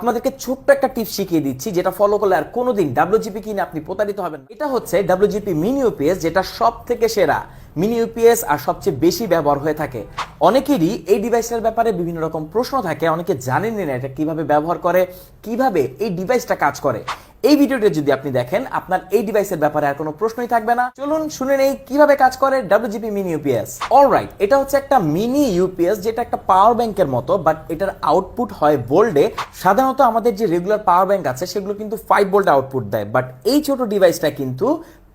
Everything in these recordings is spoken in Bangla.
আপনাদেরকে ছোট্ট একটা টিপ শিখিয়ে দিচ্ছি, যেটা ফলো করলে আর কোনোদিন ডাব্লিউজিপি কিনে আপনি প্রতারিত হবেন। এটা হচ্ছে ডাব্লিউজিপি মিনি ইউপিএস যেটা সব থেকে সেরা মিনি ইউপিএস আর সবচেয়ে বেশি ব্যবহার হয়ে থাকে। অনেকেরই এই ডিভাইসের ব্যাপারে বিভিন্ন রকম প্রশ্ন থাকে, অনেকে জানেন না এটা কীভাবে ব্যবহার করে, কীভাবে এই ডিভাইসটা কাজ করে। এই ভিডিওটা যদি আপনি দেখেন, আপনার এই ডিভাইসের ব্যাপারে আর কোনো প্রশ্নই থাকবে না। চলুন শুনে নেই কীভাবে কাজ করে ডাব্লিউজিপি মিনি ইউপিএস অলরাইট এটা হচ্ছে একটা মিনি ইউপিএস যেটা একটা পাওয়ার ব্যাংকের মতো বাট এটার আউটপুট হয় ভোল্টে সাধারণত আমাদের যে রেগুলার পাওয়ার ব্যাংক আছে, সেগুলো কিন্তু ফাইভ ভোল্ট আউটপুট দেয় বাট এই ছোট ডিভাইসটা কিন্তু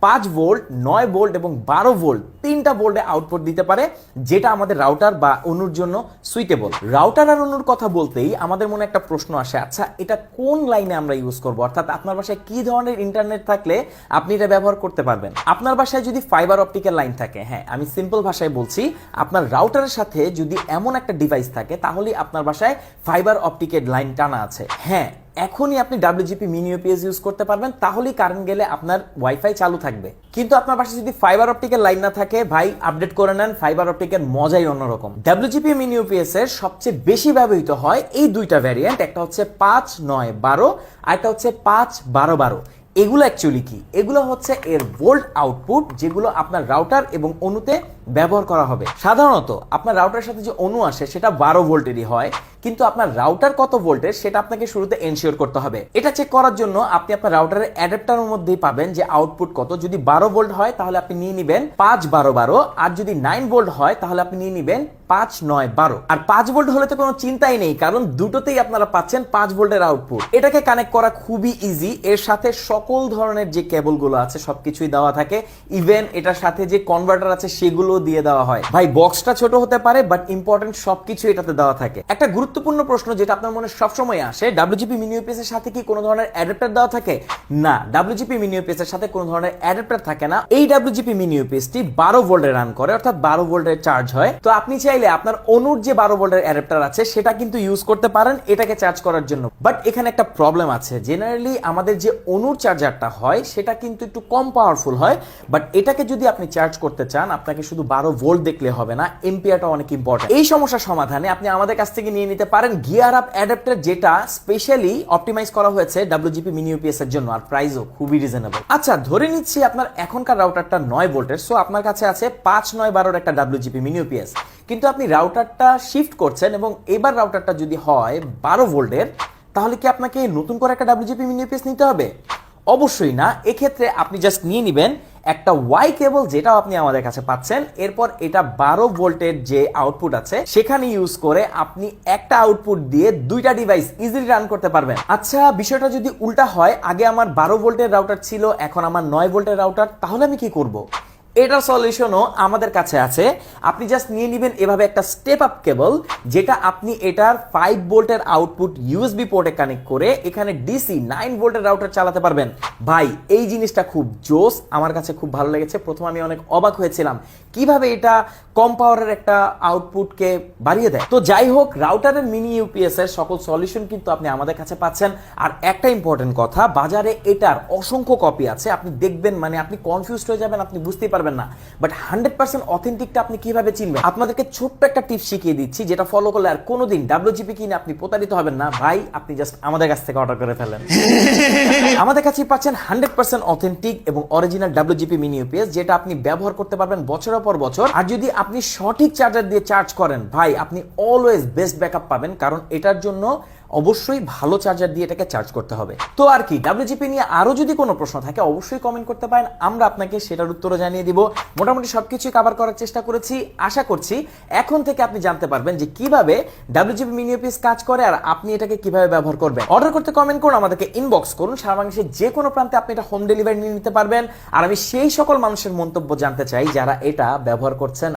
পাঁচ ভোল্ট, নয় ভোল্ট এবং বারো ভোল্ট তিনটা ভোল্টে আউটপুট দিতে পারে, যেটা আমাদের রাউটার বা অনুর জন্য সুইটেবল রাউটার আর অনুর কথা বলতেই আমাদের মনে একটা প্রশ্ন আসে আচ্ছা এটা কোন লাইনে আমরা ইউজ করব? অর্থাৎ আপনার বাসায় কি ধরনের ইন্টারনেট থাকলে আপনি এটা ব্যবহার করতে পারবেন? আপনার বাসায় যদি ফাইবার অপটিক্যাল লাইন থাকে হ্যাঁ আমি সিম্পল ভাষায় বলছি, আপনার রাউটারের সাথে যদি এমন একটা ডিভাইস থাকে তাহলে আপনার বাসায় ফাইবার অপটিকের লাইন টানা আছে। হ্যাঁ এখনই আপনি ডাব্লিউজিপি মিনি ইউপিএস ইউজ করতে পারবেন, তাহলেই কারেন্ট গেলে আপনার ওয়াইফাই চালু থাকবে। কিন্তু আপনার পাশে যদি ফাইবার অপটিকের লাইন না থাকে, ভাই আপডেট করে নেন ফাইবার অপটিকের মজাই অন্যরকম। ডাব্লিউজিপি মিনি ইউপিএস এর সবচেয়ে বেশি ব্যবহৃত হয় এই দুইটা ভ্যারিয়েন্ট একটা হচ্ছে পাঁচ নয় বারো, আর একটা হচ্ছে পাঁচ বারো বারো। এগুলো অ্যাকচুয়ালি কি? এগুলো হচ্ছে এর ভোল্ট আউটপুট যেগুলো আপনার রাউটার এবং অনুতে ব্যবহার করা হবে। সাধারণত আপনার রাউটারের সাথে যে অনু আসে, সেটা বারো ভোল্টেরই হয়, কিন্তু আপনার রাউটার কত ভোল্টের সেটা আপনাকে শুরুতে এনশিওর করতে হবে। এটা চেক করার জন্য আপনি আপনার রাউটারের অ্যাডাপ্টারের মধ্যেই পাবেন যে আউটপুট কত। যদি বারো ভোল্ট হয়, তাহলে আপনি নিয়ে নেবেন পাঁচ বারো বারো, আর যদি নাইন ভোল্ট হয়, তাহলে আপনি নিয়ে নেবেন পাঁচ, নয়, বারো। আর পাঁচ ভোল্ট হলে তো কোনো চিন্তাই নেই, কারণ দুটোতেই আপনারা পাচ্ছেন পাঁচ ভোল্টের আউটপুট এটাকে কানেক্ট করা খুবই ইজি এর সাথে সকল ধরনের যে কেবলগুলো আছে, সবকিছুই দেওয়া থাকে। ইভেন এটার সাথে যে কনভার্টার আছে সেগুলো দিয়ে দেওয়া হয়। ভাই বক্সটা ছোট হতে পারে বাট ইম্পর্টেন্ট সবকিছু এটাতে দেওয়া থাকে। একটা গুরুত্বপূর্ণ প্রশ্ন যেটা আপনার মনে সবসময় আসে ডাব্লিউজিপি মিনি ইউপিএস এর সাথে কি কোনো ধরনের অ্যাডাপ্টার দেওয়া থাকে? না ডাব্লিউজিপি মিনি ইউপিএস এর সাথে কোনো ধরনের অ্যাডাপ্টার থাকে না। এই ডাব্লিউজিপি মিনি ইউপিএস টি বারো ভোল্টে রান করে, অর্থাৎ বারো ভোল্টের চার্জ হয়। তো আপনি চাইলে আপনার অনুর যে বারো ভোল্টের অ্যাডাপ্টার আছে, সেটা কিন্তু ইউজ করতে পারেন, এটাকে চার্জ করার জন্য। বাট এখানে একটা প্রবলেম আছে। জেনারেলি আমাদের যে অনুর চার্জারটা হয়, সেটা কিন্তু একটু কম পাওয়ারফুল হয়। বাট এটাকে যদি আপনি চার্জ করতে চান, আপনাকে শুধু বারো ভোল্ট দেখলে হবে না এম্পিয়ারটা অনেক ইম্পর্টেন্ট এই সমস্যার সমাধানে আপনি আমাদের কাছ থেকে নিয়ে নিতে পারেন গিয়ার আপ অ্যাডাপ্টার যেটা স্পেশালি অপটিমাইজ করা হয়েছে ডাব্লিউজিপি মিনি ইউপিএস এর জন্য, আর প্রাইসও খুবই রিজনেবল আচ্ছা ধরে নিচ্ছি আপনার এখনকার রাউটারটা নয় ভোল্টের সো আপনার কাছে আছে পাঁচ নয় বারোর একটা ডাব্লিউজিপি মিনি ইউপিএস কিন্তু আপনি রাউটারটা শিফট করছেন এবং এবার রাউটারটা যদি হয় বারো ভোল্টের, তাহলে কি আপনাকে নতুন করে একটা ডাব্লিউজিপি মিনি ইউপিএস নিতে হবে? অবশ্যই না। এক্ষেত্রে আপনি জাস্ট নিয়ে নেবেন একটা ওয়াই কেবল যেটাও আপনি আমাদের কাছে পাচ্ছেন। এরপর এটা বারো ভোল্টের যে আউটপুট আছে, সেখানে ইউজ করে আপনি একটা আউটপুট দিয়ে দুইটা ডিভাইস ইজিলি রান করতে পারবেন। আচ্ছা বিষয়টা যদি উল্টা হয়, আগে আমার বারো ভোল্টের রাউটার ছিল, এখন আমার নয় ভোল্টের রাউটার তাহলে আমি কি করব? এটার সলিউশনও আমাদের কাছে আছে। আপনি জাস্ট নিয়ে নেবেন এভাবে একটা স্টেপ আপ কেবল যেটা আপনি এটার ফাইভ ভোল্টের আউটপুট ইউএসবি পোর্টে কানেক্ট করে এখানে ডিসি নাইন ভোল্টের রাউটার চালাতে পারবেন। ভাই, এই জিনিসটা খুব জোস, আমার কাছে খুব ভালো লেগেছে। প্রথম আমি অনেক অবাক হয়েছিলাম। কীভাবে এটা কম পাওয়ারের একটা আউটপুটকে বাড়িয়ে দেয়? তো যাই হোক রাউটারের মিনি ইউপিএস এর সকল সলিউশন কিন্তু আপনি আমাদের কাছে পাচ্ছেন। আর একটা ইম্পর্টেন্ট কথা, বাজারে এটার অসংখ্য কপি আছে। আপনি দেখবেন মানে আপনি কনফিউজড হয়ে যাবেন, আপনি বুঝতেই পারবেন না। বাট হান্ড্রেড পার্সেন্ট অথেন্টিকটা আপনি কীভাবে চিনবেন? আপনাদেরকে ছোট্ট একটা টিপস শিখিয়ে দিচ্ছি যেটা ফলো করলে আর কোনোদিন ডাব্লিউজিপি কিনে আপনি প্রতারিত হবেন না। ভাই আপনি জাস্ট আমাদের কাছ থেকে অর্ডার করে ফেলেন। আমাদের কাছে পাচ্ছেন হান্ড্রেড পার্সেন্ট অথেন্টিক এবং অরিজিনাল ডাব্লিউজিপি মিনি ইউপিএস যেটা আপনি ব্যবহার করতে পারবেন বছরের পর বছর। আর যদি আপনি সঠিক চার্জার দিয়ে চার্জ করেন ভাই আপনি অলওয়েজ বেস্ট ব্যাকআপ পাবেন কারণ এটার জন্য অবশ্যই ভালো চার্জার দিয়ে এটাকে চার্জ করতে হবে। তো আর কি ডাব্লিউজিপি নিয়ে আরও যদি কোনো প্রশ্ন থাকে, অবশ্যই কমেন্ট করতে পারেন। আমরা আপনাকে সেটার উত্তরও জানিয়ে দিব। মোটামুটি সবকিছু কভার করার চেষ্টা করেছি। আশা করছি এখন থেকে আপনি জানতে পারবেন যে কীভাবে ডাব্লিউজিপি মিনি অফিস কাজ করে আর আপনি এটাকে কীভাবে ব্যবহার করবেন। অর্ডার করতে কমেন্ট করুন, আমাদেরকে ইনবক্স করুন। সারা বাংলাদেশের যে কোনো প্রান্তে আপনি এটা হোম ডেলিভারি নিয়ে নিতে পারবেন। আর আমি সেই সকল মানুষের মন্তব্য জানতে চাই যারা এটা ব্যবহার করছেন।